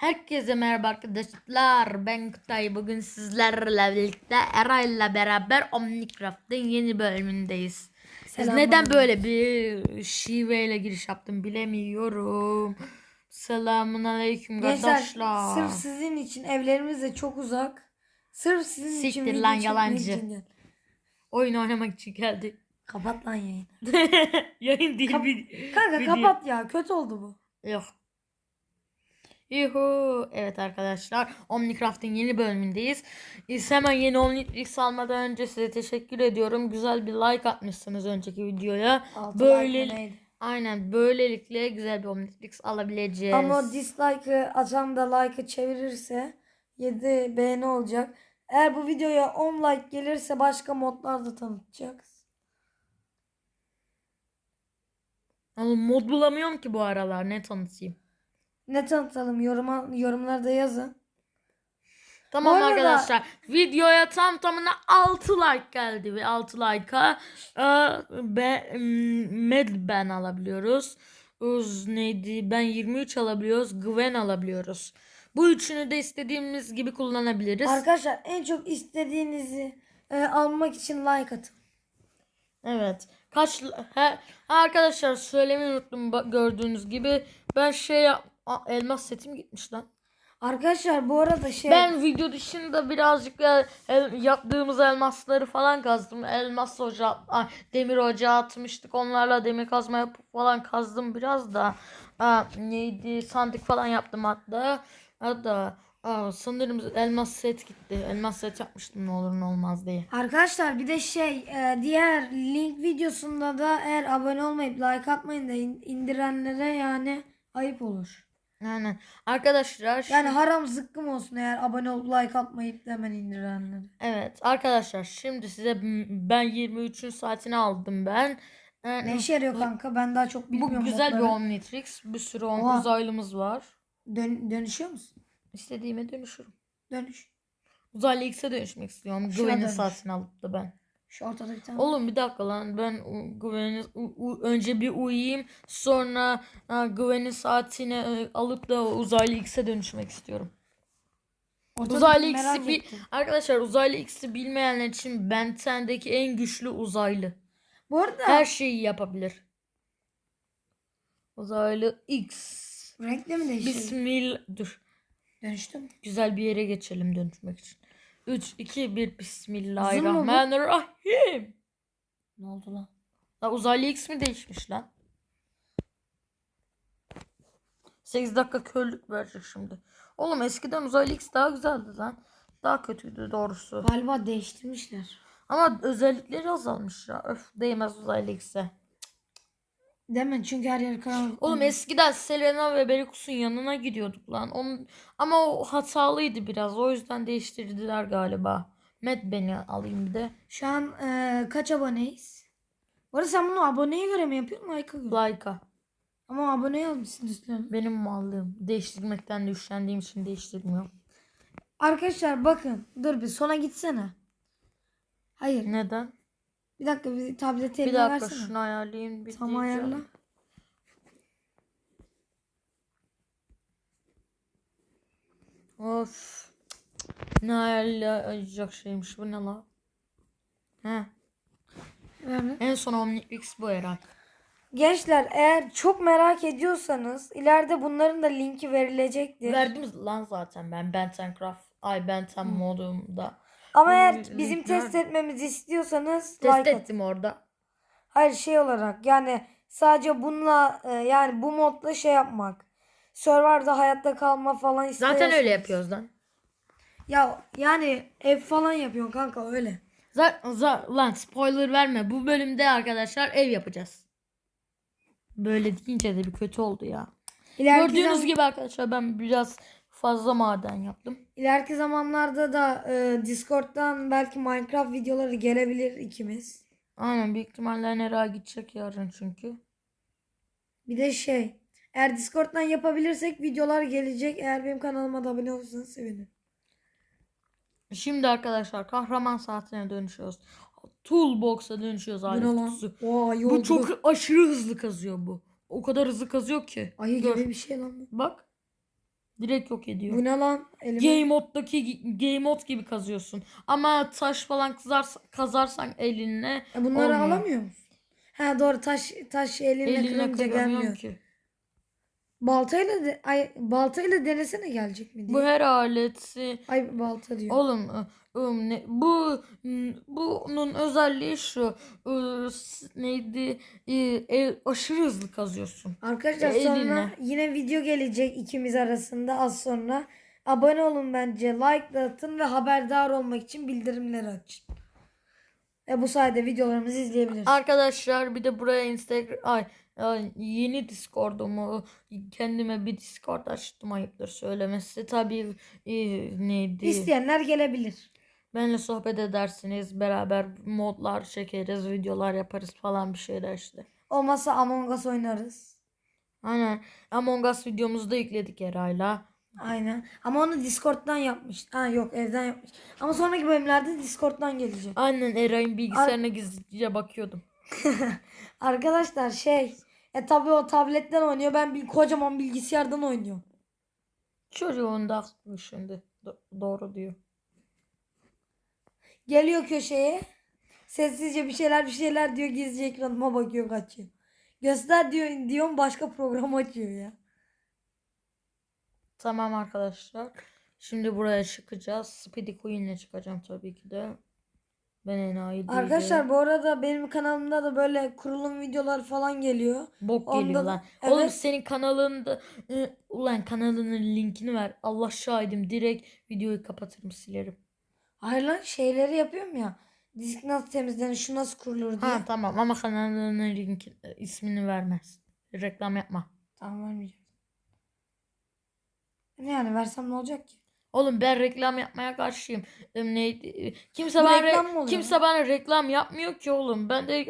Herkese merhaba arkadaşlar. Ben Kutay. Bugün sizlerle birlikte Eray'la beraber Omnicraft'ın yeni bölümündeyiz. Siz Selamünaleyküm. neden böyle bir şiveyle giriş yaptım bilemiyorum. Selamun aleyküm Gençler kardeşler. sırf sizin için evlerimiz de çok uzak. Sırf sizin için Siktir lan, yalancı. için. Oyun oynamak için geldik. Kapat lan yayını. Yayın değil Kap- bir Kanka video. kapat ya kötü oldu bu. Yok. Yuhu. Evet arkadaşlar. Omnicraft'ın yeni bölümündeyiz. Biz hemen yeni Omnitrix almadan önce size teşekkür ediyorum. Güzel bir like atmışsınız önceki videoya. Altı Böyle like aynen böylelikle güzel bir Omnitrix alabileceğiz. Ama dislike'ı atan da like'ı çevirirse 7 beğeni olacak. Eğer bu videoya 10 like gelirse başka modlar da tanıtacağız. Ama mod bulamıyorum ki bu aralar. Ne tanıtayım? Ne tanıtalım yoruma, yorumlarda yazın. Tamam arada- arkadaşlar. Videoya tam tamına 6 like geldi ve 6 like'a e, be, Med Ben alabiliyoruz. Uz neydi? Ben 23 alabiliyoruz. Gwen alabiliyoruz. Bu üçünü de istediğimiz gibi kullanabiliriz. Arkadaşlar en çok istediğinizi e, almak için like atın. evet. Kaç he, arkadaşlar söylemeyi unuttum gördüğünüz gibi ben şey yap- Aa, elmas setim gitmiş lan. Arkadaşlar bu arada şey Ben video dışında birazcık el- el- yaptığımız elmasları falan kazdım. Elmas ocağı, ay, demir ocağı atmıştık. Onlarla demir kazma yapıp falan kazdım biraz da. Aa, neydi? Sandık falan yaptım hatta. Hatta aa, sanırım elmas set gitti. Elmas set yapmıştım ne olur ne olmaz diye. Arkadaşlar bir de şey e, diğer link videosunda da eğer abone olmayıp like atmayın da in- indirenlere yani ayıp olur. Yani arkadaşlar Yani haram zıkkım olsun eğer abone olup like atmayıp da hemen indirenlere. evet arkadaşlar şimdi size ben 23'ün saatini aldım ben. Ee, Ne işe yarıyor kanka ben daha çok bilmiyorum. Bu güzel bir modları. Omnitrix. Bir sürü Oha. uzaylımız var. Dön- dönüşüyor musun? İstediğime dönüşürüm. Dönüş. Uzaylı X'e dönüşmek istiyorum. Şuna Gwen'in dönüş. saatini alıp da ben. Şu ortada bir tane. Oğlum bir dakika lan ben u- önce bir uyuyayım sonra Gwen'in saatini e, alıp da uzaylı X'e dönüşmek istiyorum. Ortada Uzaylı X'i ettim. arkadaşlar uzaylı X'i bilmeyenler için Ben 10'deki en güçlü uzaylı. Bu arada Her şeyi yapabilir. Uzaylı X. renkli mi değişiyor? Bismillah. Dur. Dönüştü mü? Güzel bir yere geçelim dönüşmek için. 3, 2, 1 Uzun mu bu? Bismillahirrahmanirrahim. Ne oldu lan? La uzaylı X mi değişmiş lan? 8 dakika körlük verecek şimdi. Oğlum eskiden uzaylı X daha güzeldi lan. Daha kötüydü doğrusu. Galiba değiştirmişler. Ama özellikleri azalmış ya. Öf değmez uzaylı X'e. Mi? Çünkü her yer karanlık. Oğlum eskiden Selena ve Berikus'un yanına gidiyorduk lan. Onun... Ama o hatalıydı biraz. O yüzden değiştirdiler galiba. Met beni alayım bir de. Şu an e, kaç aboneyiz? Bu arada sen bunu aboneye göre mi yapıyorsun like'a göre? Like'a. Ama abone yazmışsın üstüne. Benim mallığım. Değiştirmekten de üşendiğim için değiştirmiyorum. Arkadaşlar bakın. Dur bir sona gitsene. Hayır. Neden? Bir dakika bir tableti Bir eline dakika versene. şunu ayarlayayım. Bir Tam diyeceğim. ayarla. Of. Ne ayarlayacak şeymiş bu ne la? He. Ver bir. En son Omnitrix bu herhalde. Gençler eğer çok merak ediyorsanız ileride bunların da linki verilecektir. Verdim lan zaten ben Benten Craft. Ay Benten modumda. Ama eğer bizim test etmemizi istiyorsanız Test like atın. ettim orada. Hayır şey olarak yani sadece bununla e, yani bu modla şey yapmak. Serverda hayatta kalma falan istiyorsanız. Zaten öyle yapıyoruz lan. Ya yani ev falan yapıyorsun kanka öyle. Za- za- lan spoiler verme. Bu bölümde arkadaşlar ev yapacağız. Böyle deyince de bir kötü oldu ya. İleriki, Gördüğünüz zam- gibi arkadaşlar ben biraz fazla maden yaptım. ileriki zamanlarda da e, Discord'dan belki Minecraft videoları gelebilir ikimiz. Aynen büyük ihtimalle Nera gidecek yarın çünkü. Bir de şey eğer Discord'dan yapabilirsek videolar gelecek. Eğer benim kanalıma da abone olursanız sevinirim. Şimdi arkadaşlar kahraman saatine dönüşüyoruz. Toolbox'a dönüşüyoruz alet lan? kutusu. Oo, Bu çok aşırı hızlı kazıyor bu. O kadar hızlı kazıyor ki. Ayı Gör. gibi bir şey lan bu. Bak. Direkt yok ediyor. Bu ne lan? Elime... Game moddaki game mod gibi kazıyorsun. Ama taş falan kazarsan, kazarsan elinle E bunları olmuyor. alamıyor musun? Ha doğru taş taş elinle, elinle kırınca gelmiyor. ki. Baltayla de, ay baltayla denesene gelecek mi diye. Bu her aleti Ay balta diyor. Oğlum ım, ne, bu bunun özelliği şu ı, s- neydi e, e, aşırı hızlı kazıyorsun. Arkadaşlar Elinle. sonra yine video gelecek ikimiz arasında az sonra. Abone olun bence. Like atın ve haberdar olmak için bildirimleri açın. E bu sayede videolarımızı izleyebilirsiniz. Arkadaşlar bir de buraya Instagram ay, yeni Discord'umu kendime bir Discord açtım ayıptır söylemesi. Tabii e, neydi? İsteyenler gelebilir. Benle sohbet edersiniz. Beraber modlar çekeriz, videolar yaparız falan bir şeyler işte. Olmazsa Among Us oynarız. Aynen. Among Us videomuzu da yükledik Eray'la. Aynen. Ama onu Discord'dan yapmış. Ha yok evden yapmış. Ama sonraki bölümlerde Discord'dan gelecek. Aynen Eray'ın bilgisayarına gizlice bakıyordum. Arkadaşlar şey e tabii o tabletten oynuyor. Ben bir kocaman bilgisayardan oynuyorum. Çocuğun da haklı şimdi. Do- doğru diyor. Geliyor köşeye. Sessizce bir şeyler bir şeyler diyor. Gizlice ekranıma bakıyor kaçıyor. Göster diyor diyorum başka program açıyor ya. Tamam arkadaşlar. Şimdi buraya çıkacağız. Speedy Queen'le çıkacağım tabii ki de. Ben enayi değilim. Arkadaşlar bu arada benim kanalımda da böyle kurulum videoları falan geliyor. Bok Ondan- geliyor lan. Evet. Oğlum senin kanalında ulan kanalının linkini ver. Allah şahidim direkt videoyu kapatırım silerim. Hayır lan şeyleri yapıyorum ya. Disk nasıl temizlenir, şu nasıl kurulur diye. Ha tamam ama kanalının linki, ismini vermez. Reklam yapma. Tamam vermeyeceğim. Ne yani versem ne olacak ki? Oğlum ben reklam yapmaya karşıyım. Em, Neydi? Kimse bana reklam re- kimse bana reklam yapmıyor ki oğlum. Ben de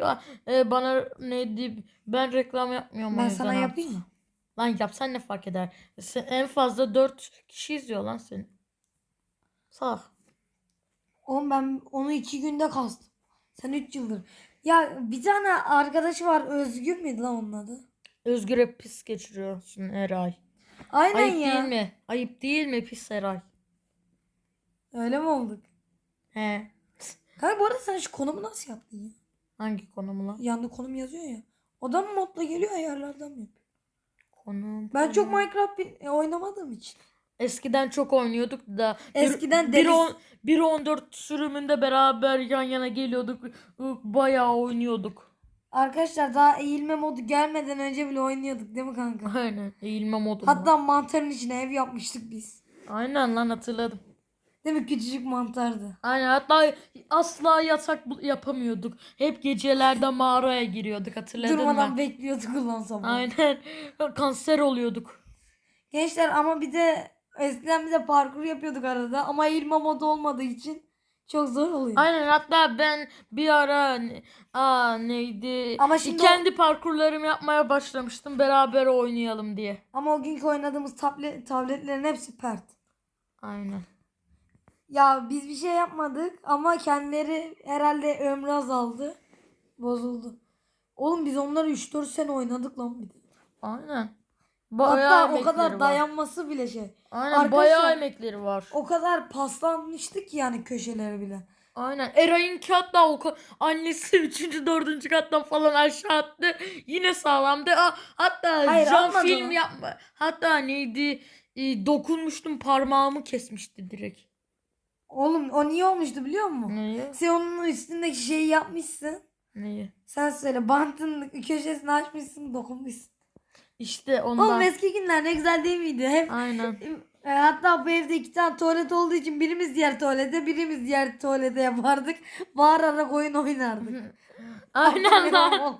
e, bana neydi? Ben reklam yapmıyorum Ben sana artık. yapayım mı? Lan yapsan ne fark eder? Sen, en fazla 4 kişi izliyor lan seni. Sağ. Oğlum ben onu iki günde kastım. Sen üç yıldır. Ya bir tane arkadaşı var Özgür müydü lan onun adı? Özgür hep pis geçiriyorsun Eray. Aynen Ayıp ya. değil mi? Ayıp değil mi pis Eray? Öyle mi olduk? He. Kanka bu arada sen şu konumu nasıl yaptın ya? Hangi konum lan? Yanında konum yazıyor ya. O da mı modla geliyor ayarlardan mı yapıyor? Konum. Ben çok konum. Minecraft bi- e, oynamadığım için. Eskiden çok oynuyorduk da. bir- Eskiden bir deniz- on- 1.14 sürümünde beraber yan yana geliyorduk. Bayağı oynuyorduk. Arkadaşlar daha eğilme modu gelmeden önce bile oynuyorduk değil mi kanka? Aynen. Eğilme modu. Hatta mantarın içine ev yapmıştık biz. Aynen lan hatırladım. Değil mi? Küçücük mantardı. Aynen hatta asla yatak bul- yapamıyorduk. Hep gecelerde mağaraya giriyorduk hatırladın Durmadan mı? bekliyorduk ulan sabah. Aynen. Kanser oluyorduk. Gençler ama bir de eskiden bir de parkur yapıyorduk arada ama eğilme modu olmadığı için çok zor oluyor. Aynen hatta ben bir ara aa neydi? Ama şimdi kendi parkurlarımı yapmaya başlamıştım beraber oynayalım diye. Ama o günkü oynadığımız tablet, tabletlerin hepsi pert. Aynen. Ya biz bir şey yapmadık ama kendileri herhalde ömrü azaldı. Bozuldu. Oğlum biz onları 3-4 sene oynadık lan bir de. Aynen. Bayağı Hatta o kadar var. dayanması bile şey. Aynen Arkadaşlar- bayağı emekleri var. O kadar paslanmıştık ki yani köşeleri bile. Aynen. Eray'ınki hatta o annesi 3. 4. kattan falan aşağı attı. Yine sağlamdı. Hatta Hayır, atmadı film yapma. Hatta neydi? E, dokunmuştum parmağımı kesmişti direkt. Oğlum o niye olmuştu biliyor musun? Neyi? Sen onun üstündeki şeyi yapmışsın. Neyi? Sen söyle bantın köşesini açmışsın dokunmuşsun. İşte ondan. Oğlum eski günler ne güzel değil miydi? Hep Aynen. e, hatta bu evde iki tane tuvalet olduğu için birimiz diğer tuvalete birimiz diğer tuvalete yapardık. Bağırarak oyun oynardık. Aynen lan.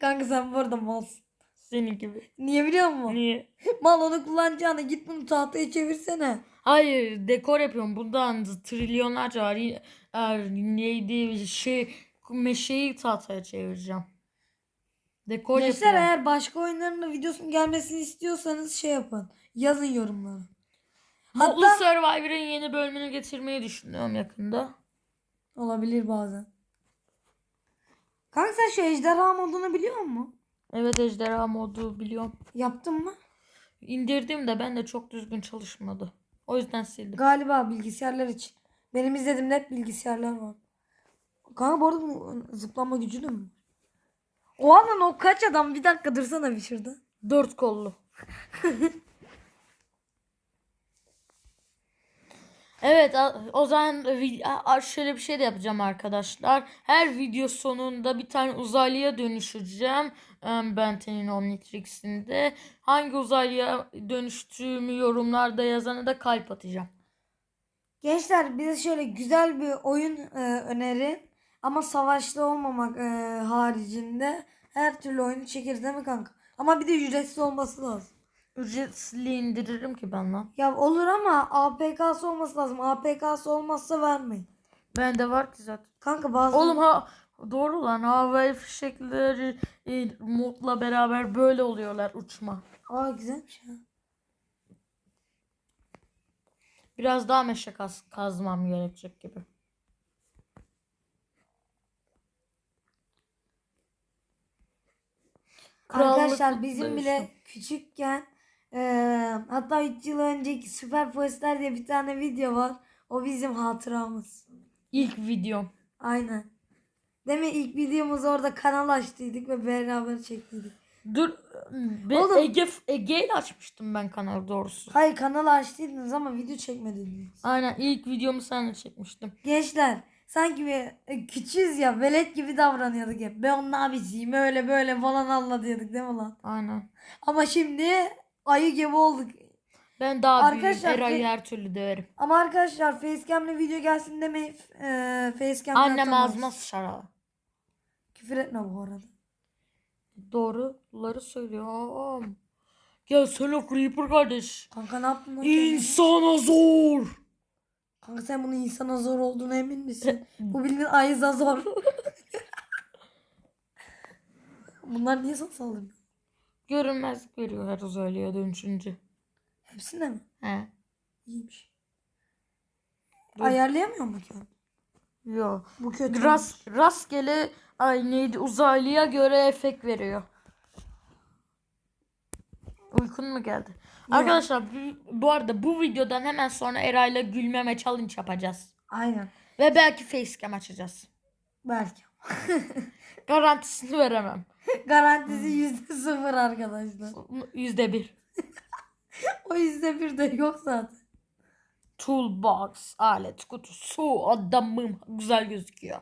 Kanka sen bu arada malsın. Senin gibi. Niye biliyor musun? Niye? Mal onu kullanacağına git bunu tahtaya çevirsene. Hayır dekor yapıyorum. Bundan trilyonlarca var. Er, neydi şey meşeyi tahtaya çevireceğim. Dekor Gençler yapıyorum. eğer başka oyunların da videosunun gelmesini istiyorsanız şey yapın. Yazın yorumlara. Mutlu Hatta Survivor'ın yeni bölümünü getirmeyi düşünüyorum yakında. olabilir bazen. Kanka sen şu ejderha modunu biliyor musun? Evet ejderha modu biliyorum. Yaptın mı? İndirdim de ben de çok düzgün çalışmadı. O yüzden sildim. Galiba bilgisayarlar için. Benim izlediğim net bilgisayarlar var. Kanka bu arada zıplama gücü de mi? O lan o kaç adam? Bir dakika dursana bir şurada. Dört kollu. Evet o zaman şöyle bir şey de yapacağım arkadaşlar. Her video sonunda bir tane uzaylıya dönüşeceğim. Benten'in Omnitrix'inde. Hangi uzaylıya dönüştüğümü yorumlarda yazana da kalp atacağım. Gençler bize şöyle güzel bir oyun e, önerin. Ama savaşlı olmamak e, haricinde her türlü oyunu çekeriz değil mi kanka? Ama bir de ücretsiz olması lazım. Ücretsiz indiririm ki ben lan. Ya olur ama APK'sı olması lazım. APK'sı olmazsa vermeyin. Bende var ki zaten. Kanka bazı... Oğlum ha doğru lan havai fişekleri e, modla beraber böyle oluyorlar uçma. Aa güzelmiş ya. Biraz daha meşe kaz kazmam gerekecek gibi. Arkadaşlar bizim Krallık bile küçükken eee, hatta 3 yıl önceki Süper Postler diye bir tane video var. O bizim hatıramız. İlk videom. Aynen. Değil mi? İlk videomuzu orada kanal açtıydık ve beraber çektiydik. Dur ben Oğlum. Ege Ege ile açmıştım ben kanalı doğrusu. Hayır kanalı açtıydınız ama video çekmediniz. Aynen ilk videomu seninle çekmiştim. Gençler sanki bir e, küçüğüz ya velet gibi davranıyorduk hep. Ben onun abisiyim öyle böyle falan anlatıyorduk değil mi lan? Aynen. Ama şimdi ayı gibi olduk. Ben daha Arkadaşlar, büyüğüm. Eray'ı e- her türlü döverim. Ama arkadaşlar facecam'le video gelsin demeyin. Eee facecam'le Annem atamayız. ağzıma sıçar ha. Küfür etme bu arada. Doğruları söylüyorum. Gel sen Creeper kardeş. Kanka ne yaptın lan? kendine? İnsana zor. Kanka sen bunun insana zor olduğuna emin misin? bu bildiğin ayıza zor. Bunlar niye sana saldırıyor? Görünmezlik veriyor her uzaylıya dönüşünce. Hepsinde mi? He. İyiymiş. Dur. Ayarlayamıyor mu ki? onu? Yo. Bu kötü. Rast, rastgele ay neydi uzaylıya göre efekt veriyor. Uykun mu geldi? Arkadaşlar bu, bu arada bu videodan hemen sonra Eray'la gülmeme challenge yapacağız. Aynen. Ve belki facecam açacağız. Belki. Garantisini veremem. Garantisi yüzde sıfır arkadaşlar. Yüzde bir. O yüzde bir de yok zaten. Toolbox, alet kutusu, adamım güzel gözüküyor.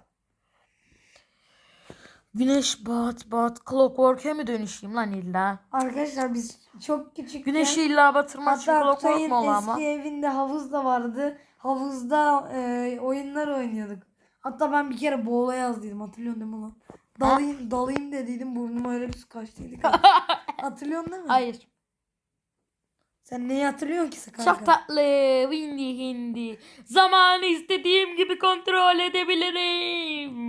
Güneş bat bat clockwork'e mi dönüşeyim lan illa? Arkadaşlar biz çok küçük. Güneşi illa batırmak için clockwork mu ola eski ama? evinde havuz da vardı. Havuzda e, oyunlar oynuyorduk. Hatta ben bir kere boğula yazdıydım hatırlıyorsun değil mi lan? Dalayım, dalayım dediydim burnuma öyle bir su kaçtıydı. Hatırlıyorsun değil mi? Hayır. Sen neyi hatırlıyorsun ki kanka? Çok tatlı. Windy hindi. Zamanı istediğim gibi kontrol edebilirim.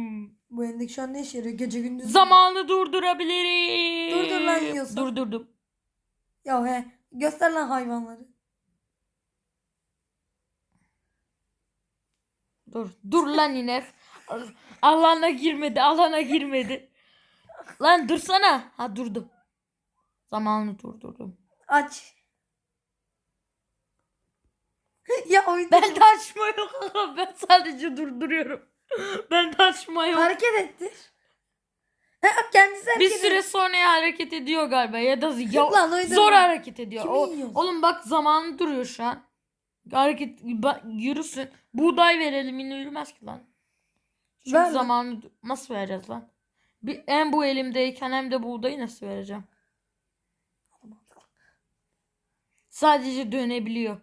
Bu elindeki şu an ne işe yarıyor? Gece gündüz. Zamanı durdurabilirim. Durdur lan yiyorsan. Durdurdum. Ya he. Göster lan hayvanları. Dur. Dur lan iner. Alana girmedi. Alana girmedi. Lan dursana. Ha durdu. Zamanı durdurdum. Aç. ya oyunda Ben de açma yok. Ben sadece durduruyorum. Ben de açma yok. hareket ettir. Kendisi Bir hareket süre sonra ya hareket ediyor galiba ya da ya, Lan oyunda zor mı? hareket ediyor. Kimi O, yiyorsun? oğlum bak zamanı duruyor şu an. Hareket yürüsün. Buğday verelim yine yürümez ki lan. Çünkü Ver zamanı nasıl vereceğiz lan? Bir, hem bu elimdeyken hem de buğdayı nasıl vereceğim? Sadece dönebiliyor.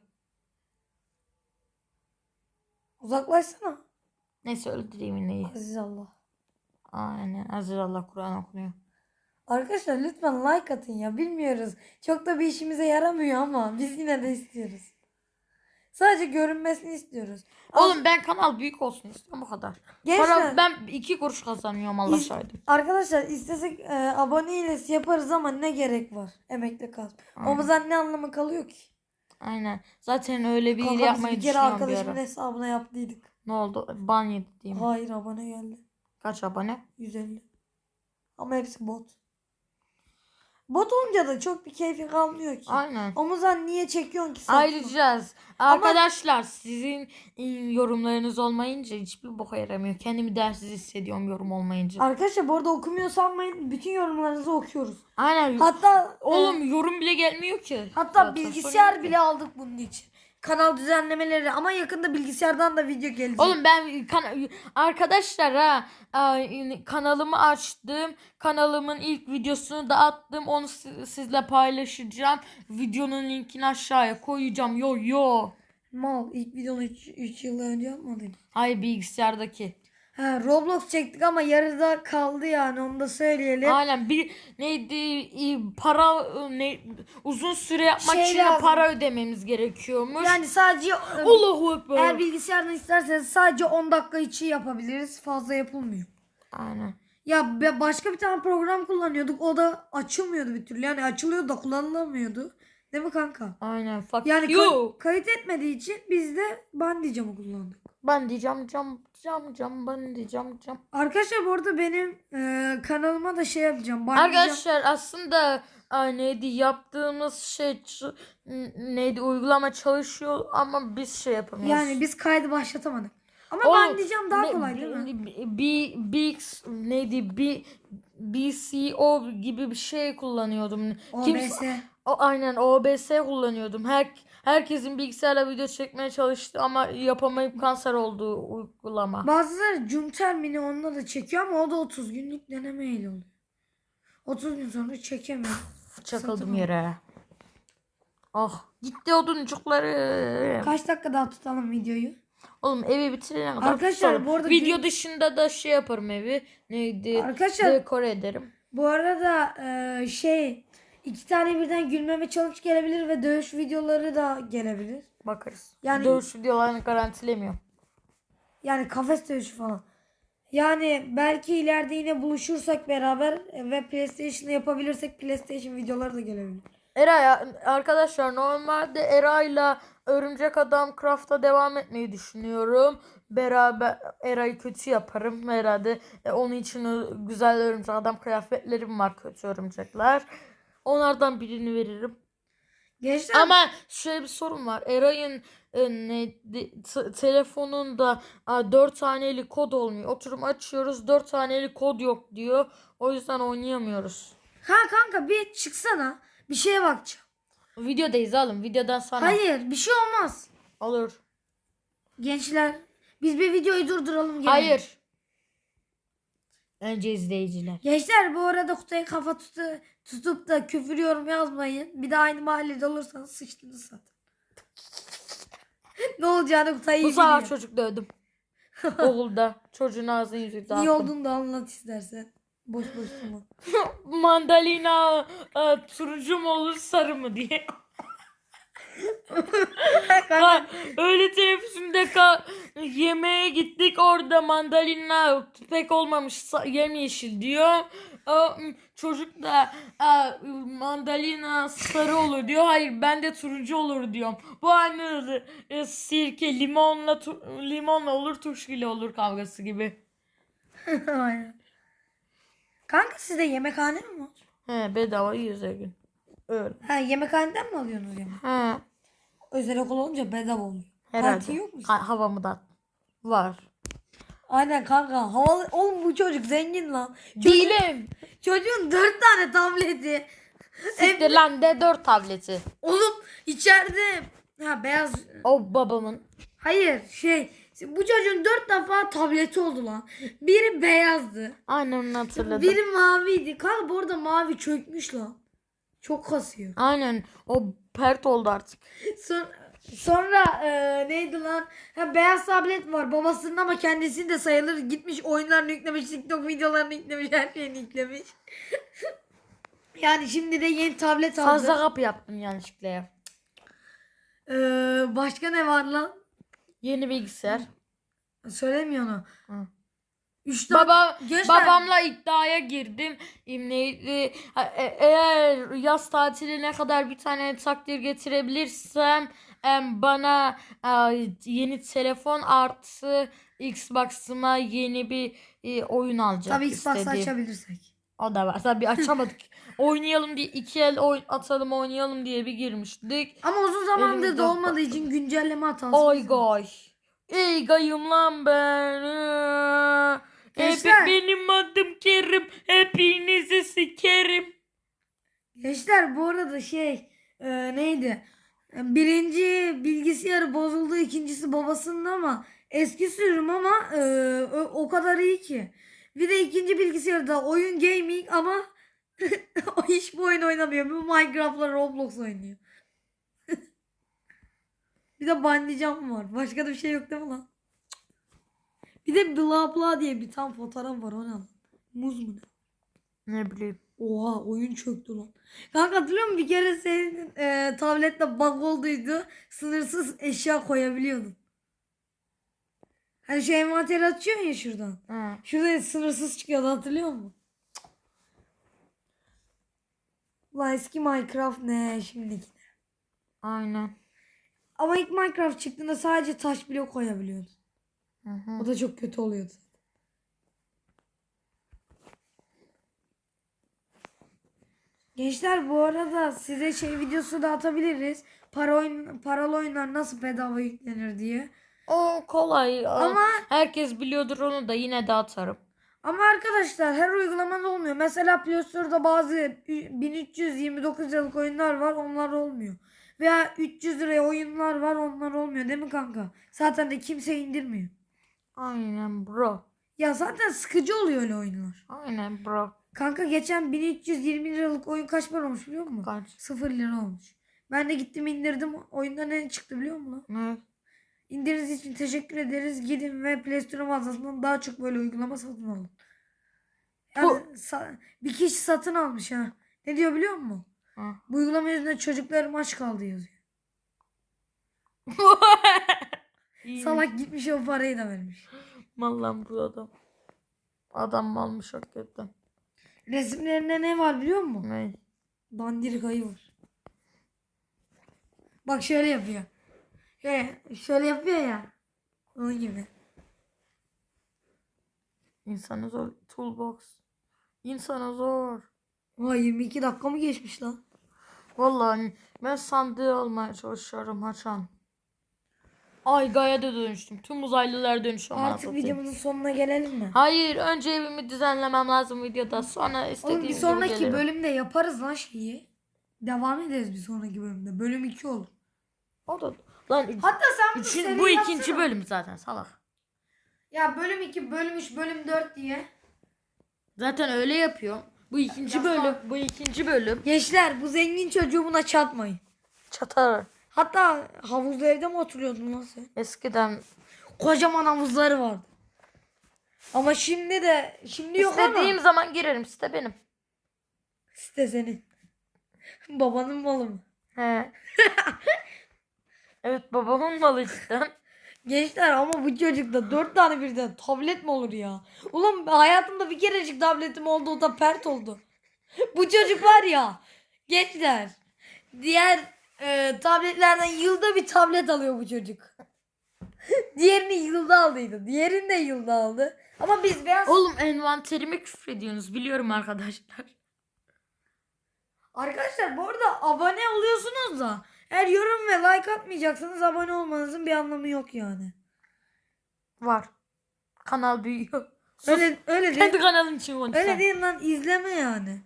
Uzaklaşsana. Neyse öldüreyim yine. Aziz Allah. Aynen. Aziz Allah Kur'an okunuyor. Arkadaşlar lütfen like atın ya. Bilmiyoruz. Çok da bir işimize yaramıyor ama biz yine de istiyoruz. Sadece görünmesini istiyoruz. Oğlum ben kanal büyük olsun istiyorum bu kadar. Gençler, Para, ben iki kuruş kazanıyorum Allah İz- arkadaşlar istesek e, abone hilesi yaparız ama ne gerek var? Emekli kal. Aynen. O zaman ne anlamı kalıyor ki? Aynen. Zaten öyle bir Kanka hile biz yapmayı bir kere düşünüyorum bir arkadaşımın ara. hesabına yaptıydık. Ne oldu? Ban yedi diyeyim. Hayır abone geldi. Kaç abone? 150. Ama hepsi bot. Bot olunca da çok bir keyfi kalmıyor ki. Aynen. Omuzdan niye çekiyorsun ki? saçma? Ayrıca arkadaşlar sizin e, yorumlarınız olmayınca hiçbir boka yaramıyor. Kendimi değersiz hissediyorum yorum olmayınca. Arkadaşlar bu arada okumuyor sanmayın. Bütün yorumlarınızı okuyoruz. Aynen. Hatta Oğlum e, yorum bile gelmiyor ki. hatta Zaten bilgisayar bile aldık bunun için. Kanal düzenlemeleri ama yakında bilgisayardan da video gelecek. Oğlum ben kana- arkadaşlar ha kanalımı açtım. Kanalımın ilk videosunu da attım. Onu si- sizle paylaşacağım. Videonun linkini aşağıya koyacağım. Yo yo. Mal ilk videonu 3 yıl önce yapmadın. Hayır bilgisayardaki. Ha Roblox çektik ama yarıda kaldı yani onu da söyleyelim. Aynen bir neydi para ne uzun süre yapmak Şey için lazım. para ödememiz gerekiyormuş. Yani sadece Allahu ekber. eğer bilgisayardan isterseniz sadece 10 dakika içi yapabiliriz. Fazla yapılmıyor. Aynen. Ya başka bir tane program kullanıyorduk. O da açılmıyordu bir türlü. Yani açılıyordu da kullanılamıyordu. Değil mi kanka? Aynen. Fuck Yani you. kay- kayıt etmediği için biz de bandicamı kullandık. Ben diyeceğim cam cam cam ben diyeceğim cam. Arkadaşlar bu arada benim e, kanalıma da şey yapacağım. Bandicam. Arkadaşlar aslında ay, neydi yaptığımız şey neydi uygulama çalışıyor ama biz şey yapamıyoruz. Yani biz kaydı başlatamadık. Ama Oğlum, bandicam daha ne- kolay değil mi? B, B, neydi B, BCO gibi bir şey kullanıyordum. OBS. o aynen OBS kullanıyordum. Her herkesin bilgisayarla video çekmeye çalıştı ama yapamayıp kanser olduğu uygulama. Bazıları Jumter Mini onunla da çekiyor ama o da 30 günlük denemeyle oluyor. 30 gün sonra çekemiyor. Çakıldım yere. Ah gitti oduncukları. Kaç dakika daha tutalım videoyu? Oğlum evi bitirene kadar Arkadaşlar, tutarım. bu arada Video gün- dışında da şey yaparım evi. Neydi? Arkadaşlar Dekore ederim. bu arada e, şey iki tane birden gülmeme challenge gelebilir ve dövüş videoları da gelebilir. Bakarız. Yani- Dövüş videolarını garantilemiyorum. Yani kafes dövüşü falan. Yani belki ileride yine buluşursak beraber e, ve PlayStation'da yapabilirsek PlayStation videoları da gelebilir. Eray arkadaşlar normalde Eray'la Örümcek Adam Craft'a devam etmeyi düşünüyorum. Beraber Eray'ı kötü yaparım herhalde. E, onun için güzel Örümcek Adam kıyafetlerim var kötü örümcekler. Onlardan birini veririm. Gençler Ama şöyle bir sorun var. Eray'ın e, ne de- telefonunda a, 4 taneli kod olmuyor. Oturum açıyoruz 4 taneli kod yok diyor. O yüzden oynayamıyoruz. ha kanka bir çıksana. Bir şeye bakacağım. Videodayız oğlum. Videodan sonra Hayır bir şey olmaz. olur. Gençler biz bir videoyu durduralım. gelin. Hayır. Önce izleyiciler. Gençler bu arada Kutay'a kafa tutu, tutup da küfür yorum yazmayın. Bir de aynı mahallede olursanız sıçtınız zaten. ne olacağını Kutay iyi Bu sefer biliyor. çocuk dövdüm. Okulda. Çocuğun ağzını yüzünü İyi dağıttım. olduğunu da anlat istersen. Boş boş tamam. Mandalina e, turuncu mu olur sarı mı diye. Ha, öyle teneffüsünde ka- yemeğe gittik orada mandalina pek olmamış sa- yemyeşil diyor. Çocuk da "Aa, mandalina sarı olur diyor. Hayır ben de turuncu olur diyorum. Bu aynı e, sirke limonla limonla olur turşuyla olur kavgası gibi. Aynen. Kanka sizde yemekhane mi var? He bedava yiyoruz her gün. Öyle. Ha yemekhaneden mi alıyorsunuz yemek? He. Özel okul olunca bedava oluyor. Herhalde. Kantin yok mu? Ha, havamı da var. Aynen kanka. Havalı... Oğlum bu çocuk zengin lan. Değilim. Çocuğun dört tane tableti. Siktir lan de 4 tableti. Oğlum içeride. Ha beyaz. O babamın. Hayır şey. Bu çocuğun dört defa tableti oldu lan. Biri beyazdı. Aynen onu hatırladım. Biri maviydi. Kanka bu arada mavi çökmüş lan. Çok kasıyor. Aynen o pert oldu artık. Son, sonra e, neydi lan? Ha, beyaz tablet var babasının ama kendisini de sayılır. Gitmiş oyunlarını yüklemiş, TikTok videolarını yüklemiş, her şeyini yüklemiş. yani şimdi de yeni tablet aldı. Fazla kapı yaptım yanlışlıkla ya. Ee, başka ne var lan? Yeni bilgisayar. Söylemiyor onu. Hı. Üç Baba, Gençler- babamla iddiaya girdim. Neydi? Ha, e- Eğer yaz tatiline kadar bir tane takdir getirebilirsem em, bana e, yeni telefon artı Xbox'ıma yeni bir e, oyun alacak Tabii Xbox istediğim. açabilirsek. O da var. Tabii açamadık. oynayalım diye iki el oyn atalım oynayalım diye bir girmiştik. Ama uzun zamandır da olmadığı için güncelleme hatası. Ay gay. Ey gayım lan ben. Ee, Gençler. Hep benim adım Kerim. Hepinizi sikerim. Gençler bu arada şey e, neydi? Birinci bilgisayarı bozuldu, ikincisi babasının ama eski sürüm ama e, o, kadar iyi ki. Bir de ikinci bilgisayarda oyun gaming ama o hiç bu oyun oynamıyor. Bu Minecraft'la Roblox oynuyor. bir de Bandicam var. Başka da bir şey yok değil mi lan? Bir de bla bla diye bir tane fotoğraf var o ne? Muz mu ne? Ne bileyim. Oha oyun çöktü lan. Kanka hatırlıyor musun bir kere senin e, tablette bug olduydu. Sınırsız eşya koyabiliyordun. Hani şu envanteri açıyorsun ya şuradan. Ha. Şurada sınırsız çıkıyordu hatırlıyor musun? Ulan eski Minecraft ne şimdiki. ne? Aynen. Ama ilk Minecraft çıktığında sadece taş blok koyabiliyordun. Hı hı. O da çok kötü oluyordu. Gençler bu arada size şey videosu da atabiliriz. Para oyun, paralı oyunlar nasıl bedava yüklenir diye. O kolay. Ama- herkes biliyordur onu da yine de atarım. Ama arkadaşlar her uygulamada olmuyor. Mesela Play Store'da bazı 1329 liralık oyunlar var onlar olmuyor. Veya 300 liraya oyunlar var onlar olmuyor değil mi kanka? Zaten de kimse indirmiyor. Aynen bro. Ya zaten sıkıcı oluyor öyle oyunlar. Aynen bro. Kanka geçen 1320 liralık oyun kaç para olmuş biliyor musun? Kaç? 0 lira olmuş. Ben de gittim indirdim. Oyunda ne çıktı biliyor musun? Ne? İndirdiğiniz için teşekkür ederiz. Gidin ve Play Store mağazasından daha çok böyle uygulama satın alın. Yani sa- bir kişi satın almış ha. Ne diyor biliyor musun? Ha. Bu uygulama yüzünden çocuklarım aç kaldı yazıyor. Salak gitmiş o parayı da vermiş. Mal lan bu adam. Adam malmış hakikaten. Resimlerinde ne var biliyor musun? Ne? Dandirik ayı var. Bak şöyle yapıyor. He, şöyle yapıyor ya. Onun gibi. İnsanı zor. Toolbox. İnsana zor. Aa 22 dakika mı geçmiş lan? Vallahi ben sandığı almaya çalışıyorum Haçan. Ay Gaya da dönüştüm. Tüm uzaylılar dönüşüyor. Artık anasını satayım. videomuzun sonuna gelelim mi? Hayır önce evimi düzenlemem lazım videoda. Sonra istediğim Oğlum bir sonraki gelirim. bölümde yaparız lan şeyi. Devam ederiz bir sonraki bölümde. Bölüm 2 olur. O da lan üç- Hatta sen üçün- bu ikinci bölüm zaten salak. Ya bölüm 2, bölüm 3, bölüm 4 diye. Zaten öyle yapıyor. Bu ikinci bölüm. Bu ikinci bölüm. Gençler bu zengin çocuğu buna çatmayın. Çatar. Hatta havuzlu evde mi oturuyordun sen? Eskiden Kocaman havuzları vardı. Ama şimdi de şimdi yok istediğim ama. zaman girerim. Site benim. Site senin. Babanın malı mı? He. evet babamın malı işte. Gençler ama bu çocukta dört tane birden tablet mi olur ya? Ulan hayatımda bir kerecik tabletim oldu o da pert oldu. bu çocuk var ya gençler diğer e, tabletlerden yılda bir tablet alıyor bu çocuk. Diğerini yılda aldıydı. Diğerini de yılda aldı. Ama biz beyaz... Oğlum envanterime küfrediyorsunuz biliyorum arkadaşlar. Arkadaşlar bu arada abone oluyorsunuz da eğer yorum ve like atmayacaksanız abone olmanızın bir anlamı yok yani. Var. Kanal büyüyor. Sus. Öyle öyle değil. Kendi kanalın için konuş Öyle değil lan izleme yani.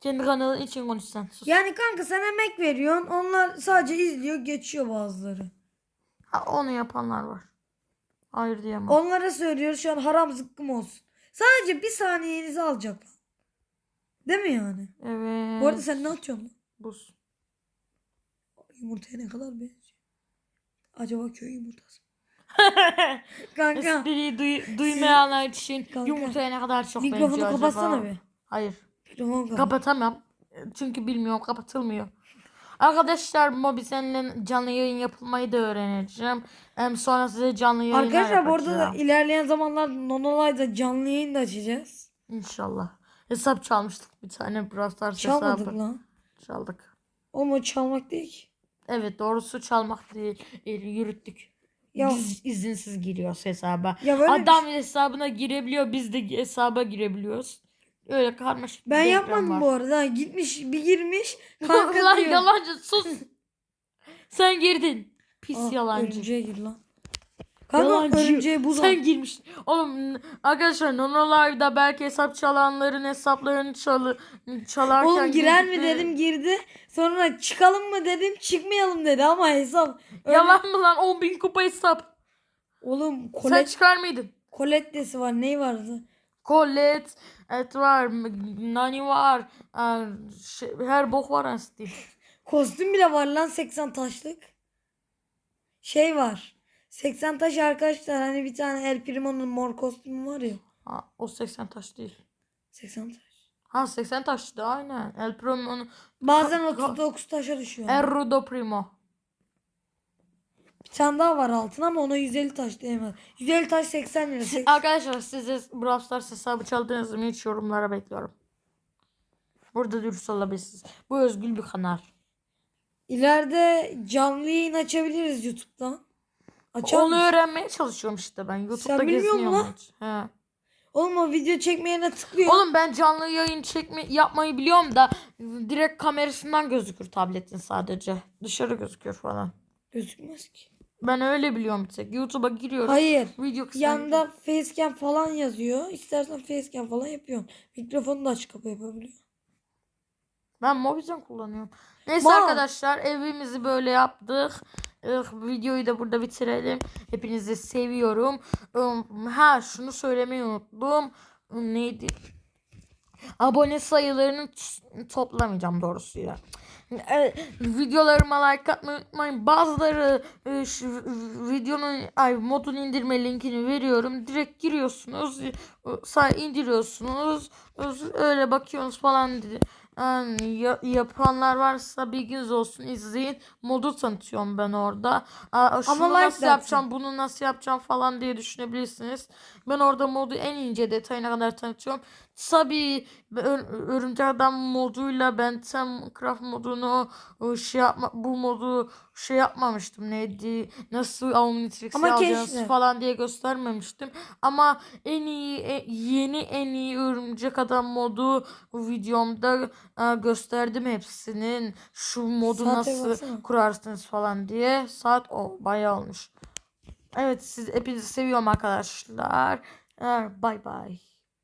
Kendi kanalın için konuş sen. Sus. Yani kanka sen emek veriyorsun. Onlar sadece izliyor geçiyor bazıları. Ha, onu yapanlar var. Hayır diyemem. Onlara söylüyoruz şu an haram zıkkım olsun. Sadece bir saniyenizi alacaklar. Değil mi yani? Evet. Bu arada sen ne atıyorsun lan? Buz. Yumurtaya ne kadar benziyor? Acaba köy yumurtası? Kanka Espriyi duy- duymayanlar için Kanka. yumurtaya ne kadar çok mikrofonu benziyor kapatsana acaba? bir. Hayır. Mikrofonu kapat. Kapatamam. Çünkü bilmiyorum kapatılmıyor. Arkadaşlar Mobi seninle canlı yayın yapılmayı da öğreneceğim. Hem sonra size canlı yayınlar Arkadaşlar bu arada da ilerleyen zamanlarda Nonolay'da canlı yayın da açacağız. İnşallah. Hesap çalmıştık bir tane Brawl Stars Çalmadık hesabı. lan. Çaldık. O çalmak değil ki. Evet doğrusu çalmak değil. e, Yürüttük. Ya, Biz izinsiz giriyoruz hesaba. ya bir Adam hesabına girebiliyor biz de hesaba girebiliyoruz. Öyle karmaşık bir Ben denklem yapmadım var. bu arada. Gitmiş bir girmiş. Kanka Lan diyor. yalancı sus. Sen girdin. Pis Ah, yalancı. Örümceğe gir lan. Kanka Yalancı. örümceğe buz Sen al. girmiştin. Oğlum n- arkadaşlar Nonolive'da belki hesap çalanların hesaplarını çalı çalarken Oğlum girer mi dedim girdi. Sonra çıkalım mı dedim çıkmayalım dedi ama hesap. Öyle- Yalan mı lan 10 bin kupa hesap. Oğlum Sen kolet, çıkar mıydın? kolettesi var. Neyi vardı? Colette, et var, Nani var, e, şey- her bok var aslında. Kostüm bile var lan 80 taşlık. Şey var. 80 taş arkadaşlar hani bir tane El Primo'nun mor kostümü var ya. Ha, o 80 taş değil. 80 taş. Ha 80 taştı aynen. El Primo'nun Bazen Ka- ka- 39 taşa düşüyor. Errudo Primo. Bir tane daha var altın ama ona 150 taş diyemez. 150 taş 80 lira. Sek- Arkadaşlar size Brawl Stars hesabı çaldığınız mı hiç yorumlara bekliyorum. Burada dürüst olabilirsiniz. Bu özgül bir kanal. İleride canlı yayın açabiliriz YouTube'dan. Açar Onu mısın? öğrenmeye çalışıyorum işte ben. YouTube'da bilmiyor musun geziniyorum. lan? hiç. He. Oğlum o video çekme yerine tıklıyor. Oğlum ben canlı yayın çekme yapmayı biliyorum da direkt kamerasından gözükür tabletin sadece. Dışarı gözüküyor falan. Gözükmez ki. Ben öyle biliyorum bir tek. YouTube'a giriyorum. Hayır. Video kısmına Yanda facecam falan yazıyor. İstersen facecam falan yapıyorsun. Mikrofonu da açık kapı yapabiliyor. Ben Mobizen kullanıyorum. Neyse Mal. arkadaşlar evimizi böyle yaptık. Videoyu da burada bitirelim. Hepinizi seviyorum. Um, Ha şunu söylemeyi unuttum. Um, Neydi? Abone sayılarını toplamayacağım doğrusu ya. E, videolarıma like atmayı unutmayın. Bazıları e, şu videonun ay modun indirme linkini veriyorum. Direkt giriyorsunuz. Say indiriyorsunuz. Öyle bakıyorsunuz falan dedi. Yani ya- yapanlar varsa bilginiz olsun izleyin. Modu tanıtıyorum ben orada. Aa, şunu like nasıl dersin. yapacağım, bunu nasıl yapacağım falan diye düşünebilirsiniz. Ben orada modu en ince detayına kadar tanıtıyorum. Ör- Örümcek Adam moduyla ben tam Craft modunu o, şey yapma bu modu şey yapmamıştım neydi nasıl Omnitrix'i alacağız keşke. falan diye göstermemiştim ama en iyi e- yeni en iyi Örümcek Adam modu videomda e, gösterdim hepsinin şu modu Saate nasıl baksana. kurarsınız falan diye saat o bayağı olmuş. Evet siz hepinizi seviyorum arkadaşlar. Bay bay.